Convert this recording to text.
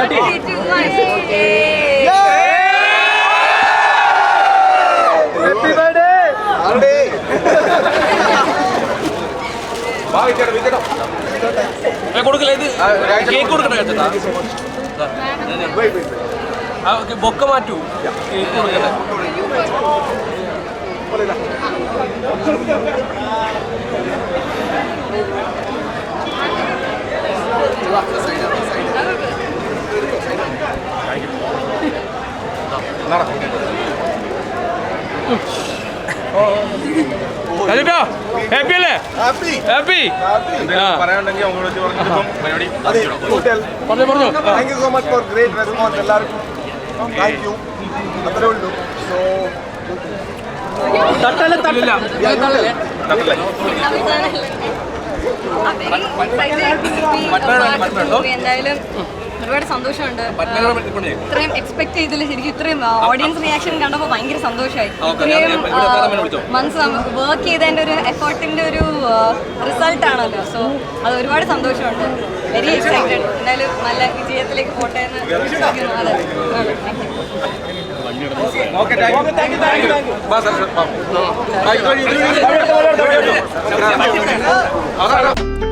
കേട്ടി happy birthday കൊടുക്കില്ല ഇത് കേക്ക് കൊടുക്കട്ടെ കേട്ടാ ബൊക്ക മാറ്റൂ. കേക്ക് കൊടുക്കട്ടെ. രാജേട്ടാ ഹാപ്പി അല്ലേ? ഹാപ്പി ഹാപ്പി പറയാനുണ്ടെങ്കിൽ പറഞ്ഞു പറഞ്ഞു thank you so much for great response എല്ലാവർക്കും. താങ്ക് യു അത്രേ ഉള്ളൂ. സോ തട്ടല്ല? തട്ടില്ല? എന്തായാലും ഒരുപാട് സന്തോഷമുണ്ട്. ഇത്രയും എക്സ്പെക്ട് ചെയ്തില്ല. ശരിക്കും ഇത്രയും ഓഡിയൻസ് റിയാക്ഷൻ കണ്ടപ്പോൾ ഭയങ്കര സന്തോഷമായി. ഇത്രയും മന്ത്സ് വർക്ക് ചെയ്തതിന്റെ ഒരു എഫേർട്ടിന്റെ ഒരു റിസൾട്ട് ആണല്ലോ. സോ അത് ഒരുപാട് സന്തോഷമുണ്ട്. വെരി എക്സൈറ്റഡ് എന്തായാലും നല്ല വിജയത്തിലേക്ക് പോട്ടെ എന്ന്. അതെ. Okay thank you. Thank you ബാ 小朋友你好的好的。